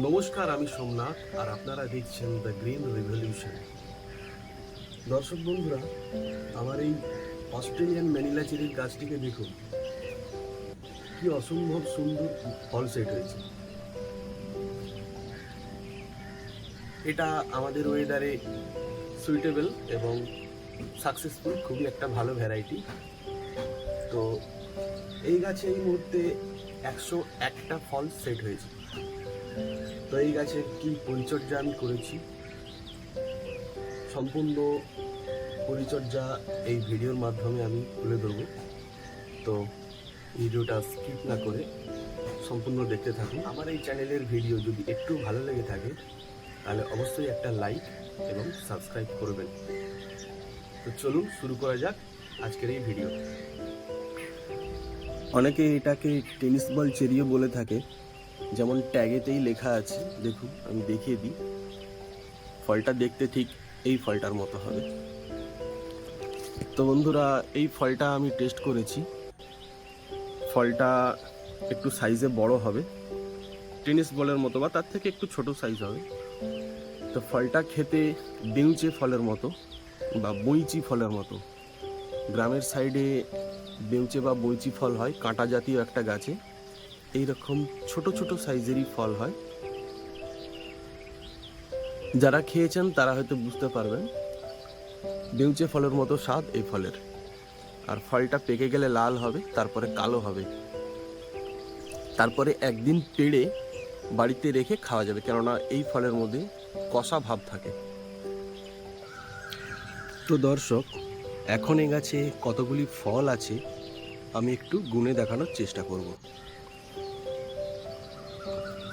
নমস্কার, আমি সোমনাথ, আর আপনারা দেখছেন দ্য গ্রিন রিভলিউশন দর্শক বন্ধুরা, আমার এই অস্ট্রেলিয়ান ম্যানিলা চেরির গাছটিকে দেখুন। কি অসম্ভব সুন্দর ফল সেট হয়েছে। এটা আমাদের ওয়েদারে সুইটেবল এবং সাকসেসফুল খুবই একটা ভালো ভ্যারাইটি তো এই গাছে এই মুহূর্তে একশো একটা ফল সেট হয়েছে। তো এই গাছের কি পরিচর্যা আমি করেছি? সম্পূর্ণ পরিচর্যা এই ভিডিওর মাধ্যমে আমি তুলে ধরবো। তো ভিডিওটা স্কিপ না করে সম্পূর্ণ দেখতে থাকুন। আমার এই চ্যানেলের ভিডিও যদি একটু ভালো লেগে থাকে, তাহলে অবশ্যই একটা লাইক এবং সাবস্ক্রাইব করবেন। তো চলুন শুরু করা যাক আজকের এই ভিডিও। অনেকে এটাকে টেনিস বল চেরিও বলে থাকে। যেমন ট্যাগেতেই লেখা আছে, দেখুন, আমি দেখিয়ে দিই। ফলটা দেখতে ঠিক এই ফলটার মতো হবে। তো বন্ধুরা, এই ফলটা আমি টেস্ট করেছি। ফলটা একটু সাইজে বড় হবে। টেনিস বলের মতো বা তার থেকে একটু ছোট সাইজ হবে। তো ফলটা খেতে বেউচে ফলের মতো বা বইচি ফলের মতো। গ্রামের সাইডে বেউচে বা বইচি ফল হয়, কাঁটা জাতীয় একটা গাছে। এইরকম ছোট ছোট সাইজেরই ফল হয়। যারা খেয়েছেন, তারা হয়তো বুঝতে পারবেন, বেউচে ফলের মতো স্বাদ এই ফলের। আর ফলটা পেকে গেলে লাল হবে, তারপরে কালো হবে। তারপরে একদিন পেড়ে বাড়িতে রেখে খাওয়া যাবে, কেননা এই ফলের মধ্যে কষা ভাব থাকে। তো দর্শক, এখন এ গাছে কতগুলি ফল আছে, আমি একটু গুনে দেখানোর চেষ্টা করব।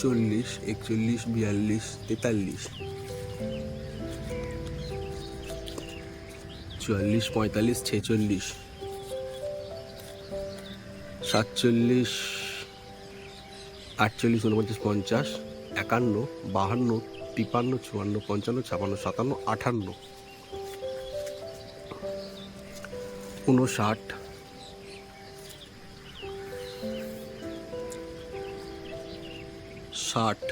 চল্লিশ, একচল্লিশ, বিয়াল্লিশ, তেতাল্লিশ। চুয়াল্লিশ, পঁয়তাল্লিশ, ছেচল্লিশ। সাতচল্লিশ, আটচল্লিশ, উনপঞ্চাশ, পঞ্চাশ, একান্ন, বাহান্ন, তিপান্ন, চুয়ান্ন, পঞ্চান্ন, ছাপান্ন, সাতান্ন, আঠান্ন। উনষাট ষাট।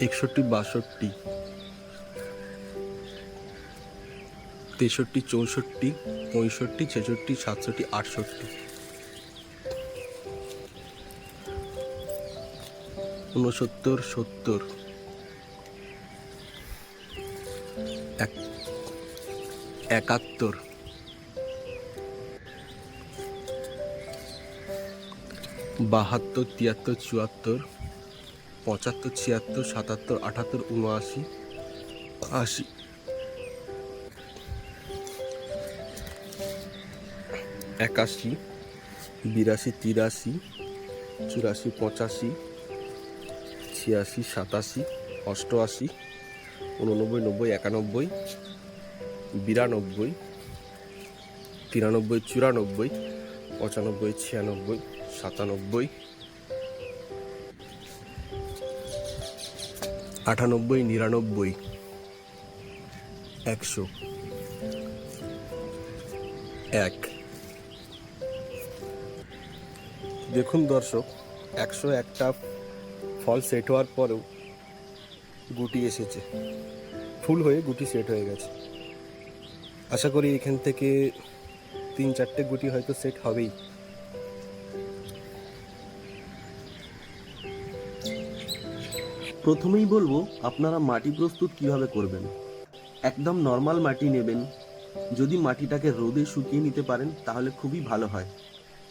একষট্টি বাষট্টি। তেষট্টি চৌষট্টি পঁয়ষট্টি ছেষট্টি সাতষট্টি আটষট্টি। ঊনসত্তর সত্তর। এক একাত্তর। বাহাত্তর, তিয়াত্তর, চুয়াত্তর, পঁচাত্তর, ছিয়াত্তর, সাতাত্তর, আটাত্তর, উনআশি, আশি। একাশি, বিরাশি, তিরাশি, চুরাশি, পঁচাশি, ছিয়াশি, সাতাশি, অষ্টআশি, উননব্বই, নব্বই, একানব্বই, বিরানব্বই, তিরানব্বই, চুরানব্বই, পঁচানব্বই, ছিয়ানব্বই। সাতানব্বই, আটানব্বই, নিরানব্বই, একশো, এক। দেখুন দর্শক, একশো একটা ফল সেট হওয়ার পরেও গুটি এসেছে। ফুল হয়ে গুটি সেট হয়ে গেছে। আশা করি এখান থেকে তিন চারটে গুটি হয়তো সেট হবেই। প্রথমেই বলব, আপনারা মাটি প্রস্তুত কীভাবে করবেন? একদম নর্মাল মাটি নেবেন। যদি মাটিটাকে রোদে শুকিয়ে নিতে পারেন, তাহলে খুবই ভালো হয়।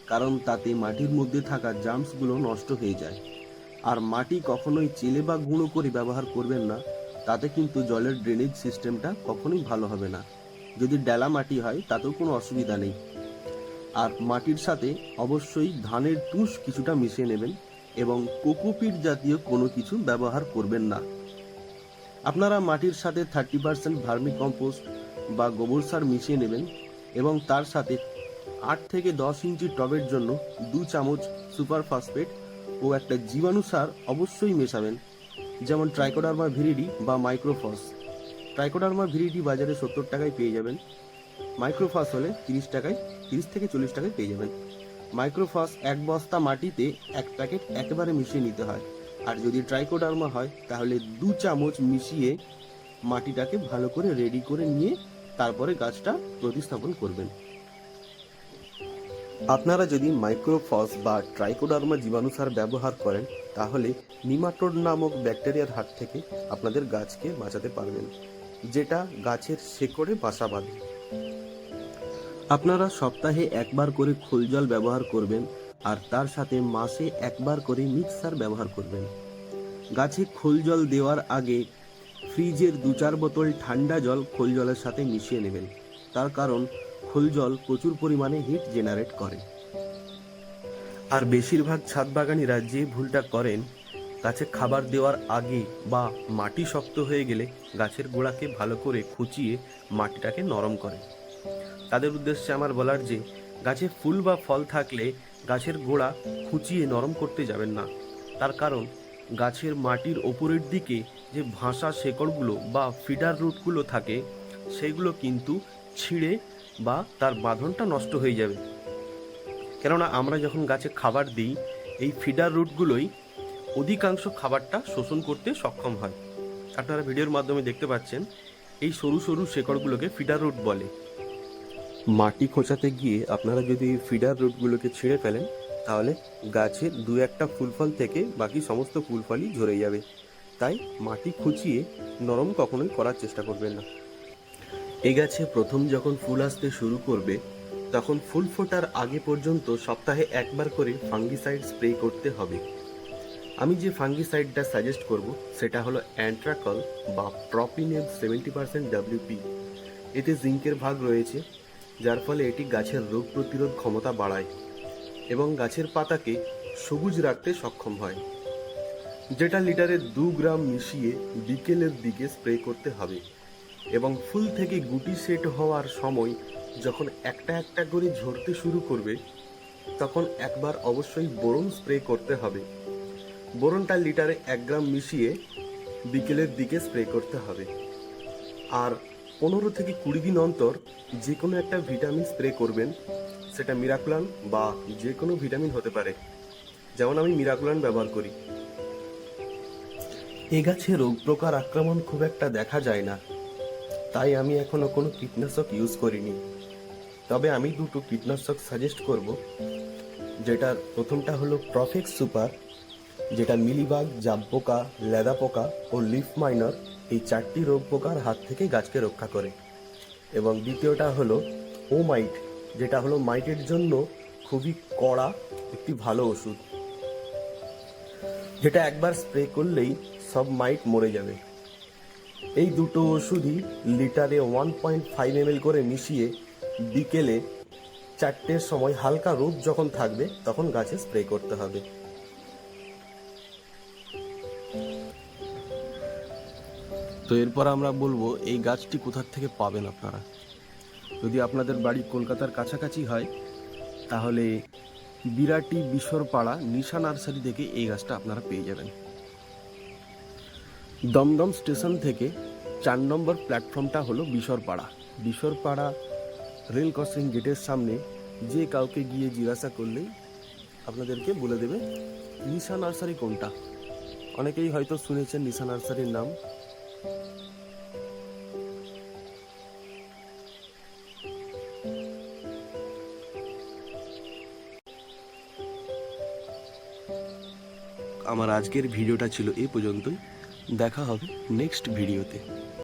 কারণ তাতে মাটির মধ্যে থাকা জার্মসগুলো নষ্ট হয়ে যায়। আর মাটি কখনোই চেলে বা গুঁড়ো করে ব্যবহার করবেন না, তাতে কিন্তু জলের ড্রেনেজ সিস্টেমটা কখনোই ভালো হবে না। যদি ডেলা মাটি হয়, তাতেও কোনো অসুবিধা নেই। আর মাটির সাথে অবশ্যই ধানের তুষ কিছুটা মিশিয়ে নেবেন। এবং কোকোপিট জাতীয় কোনো কিছু ব্যবহার করবেন না। আপনারা মাটির সাথে থার্টি পার্সেন্ট ভার্মি কম্পোস্ট বা গোবর সার মিশিয়ে নেবেন এবং তার সাথে আট থেকে দশ ইঞ্চি টবের জন্য দু চামচ সুপার ফসফেট ও একটা জীবাণু সার অবশ্যই মেশাবেন, যেমন ট্রাইকোডার্মা ভিরিডি বা মাইক্রোফস। ট্রাইকোডার্মা ভিরিডি বাজারে সত্তর টাকায় পেয়ে যাবেন, মাইক্রোফাস হলে তিরিশ টাকায়, তিরিশ থেকে চল্লিশ টাকায় পেয়ে যাবেন। মাইক্রোফাস এক বস্তা মাটিতে এক প্যাকেট একেবারে মিশিয়ে নিতে হয়। আর যদি ট্রাইকোডার্মা হয়, তাহলে দু চামচ মিশিয়ে মাটিটাকে ভালো করে রেডি করে নিয়ে তারপরে গাছটা প্রতিস্থাপন করবেন। আপনারা যদি মাইক্রোফস বা ট্রাইকোডার্মা জীবাণু সার ব্যবহার করেন, তাহলে নিমাটোড নামক ব্যাকটেরিয়ার হাত থেকে আপনাদের গাছকে বাঁচাতে পারবেন, যেটা গাছের শেকড়ে বাসা বাঁধে। আপনারা সপ্তাহে একবার করে খোল জল ব্যবহার করবেন আর তার সাথে মাসে একবার করে মিক্সার ব্যবহার করবেন। গাছে খোল জল দেওয়ার আগে ফ্রিজের দু চার বোতল ঠান্ডা জল খোল জলের সাথে মিশিয়ে নেবেন। তার কারণ, খোল জল প্রচুর পরিমাণে হিট জেনারেট করে। আর বেশিরভাগ ছাদ বাগানিরা যে ভুলটা করেন, গাছে খাবার দেওয়ার আগে বা মাটি শক্ত হয়ে গেলে গাছের গোড়াকে ভালো করে খুঁচিয়ে মাটিটাকে নরম করে। তাদের উদ্দেশ্যে আমার বলার যে, গাছে ফুল বা ফল থাকলে গাছের গোড়া খুঁচিয়ে নরম করতে যাবেন না। তার কারণ, গাছের মাটির ওপরের দিকে যে ভাসা শেকড়গুলো বা ফিডার রুটগুলো থাকে, সেগুলো কিন্তু ছিঁড়ে বা তার বাঁধনটা নষ্ট হয়ে যাবে। কেননা আমরা যখন গাছে খাবার দিই, এই ফিডার রুটগুলোই অধিকাংশ খাবারটা শোষণ করতে সক্ষম হয়। আপনারা ভিডিওর মাধ্যমে দেখতে পাচ্ছেন, এই সরু সরু শেকড়গুলোকে ফিডার রুট বলে। মাটি খোঁচাতে গিয়ে আপনারা যদি ফিডার রুটগুলোকে ছিঁড়ে ফেলেন, তাহলে গাছের দু একটা ফুল ফল থেকে বাকি সমস্ত ফুল ফলই ঝরে যাবে। তাই মাটি খুঁচিয়ে নরম কখনোই করার চেষ্টা করবেন না। এই গাছে প্রথম যখন ফুল আসতে শুরু করবে, তখন ফুল ফোটার আগে পর্যন্ত সপ্তাহে একবার করে ফাঙ্গিসাইড স্প্রে করতে হবে। আমি যে ফাঙ্গিসাইডটা সাজেস্ট করব, সেটা হলো অ্যান্ট্রাকল বা প্রপিনেব সেভেন্টি পার্সেন্ট ডাব্লিউপি। এতে জিঙ্কের ভাগ রয়েছে যার ফলে এটি গাছের রোগ প্রতিরোধ ক্ষমতা বাড়ায় এবং গাছের পাতাকে সবুজ রাখতে সক্ষম হয়। যেটা লিটারে দু গ্রাম মিশিয়ে বিকেলের দিকে স্প্রে করতে হবে এবং ফুল থেকে গুটি সেট হওয়ার সময় যখন একটা একটা করে ঝরতে শুরু করবে, তখন একবার অবশ্যই বোরন স্প্রে করতে হবে। বোরনটা লিটারে এক গ্রাম মিশিয়ে বিকেলের দিকে স্প্রে করতে হবে। আর পনেরো থেকে কুড়ি দিন অন্তর যে কোনো একটা ভিটামিন স্প্রে করবেন। সেটা মিরাকুলান বা যে কোনো ভিটামিন হতে পারে। যেমন আমি মিরাকুলান ব্যবহার করি। এ গাছে রোগ প্রকার আক্রমণ খুব একটা দেখা যায় না। তাই আমি এখনও কোনো কীটনাশক ইউজ করিনি। তবে আমি দুটো কীটনাশক সাজেস্ট করব। যেটার প্রথমটা হলো প্রফেক্স সুপার যেটা মিলিবাগ জাব পোকা লেদা পোকা ও লিফ মাইনর এই চারটি রোগ পোকার হাত থেকে গাছকে রক্ষা করে। এবং দ্বিতীয়টা হলো ও মাইট যেটা হলো মাইটের জন্য খুবই কড়া, একটি ভালো ওষুধ। যেটা একবার স্প্রে করলেই সব মাইট মরে যাবে। এই দুটো ওষুধই লিটারে ওয়ান পয়েন্ট ফাইভ এম করে মিশিয়ে বিকেলে চারটের সময় হালকা রোদ যখন থাকবে, তখন গাছে স্প্রে করতে হবে। তো এরপর আমরা বলব, এই গাছটি কোথার থেকে পাবেন আপনারা? যদি আপনাদের বাড়ি কলকাতার কাছাকাছি হয়, তাহলে বিরাটি বিশরপাড়া নিশা নার্সারি থেকে এই গাছটা আপনারা পেয়ে যাবেন। দমদম স্টেশন থেকে চার নম্বর প্ল্যাটফর্মটা হলো বিশরপাড়া। বিশরপাড়া রেল ক্রসিং গেটের সামনে যে কাউকে গিয়ে জিজ্ঞাসা করলেই আপনাদেরকে বলে দেবে, নিশা নার্সারি কোনটা? অনেকেই হয়তো শুনেছেন নিশা নার্সারির নাম। আমার আজকের ভিডিওটা ছিল এ পর্যন্তই। দেখা হবে নেক্সট ভিডিওতে।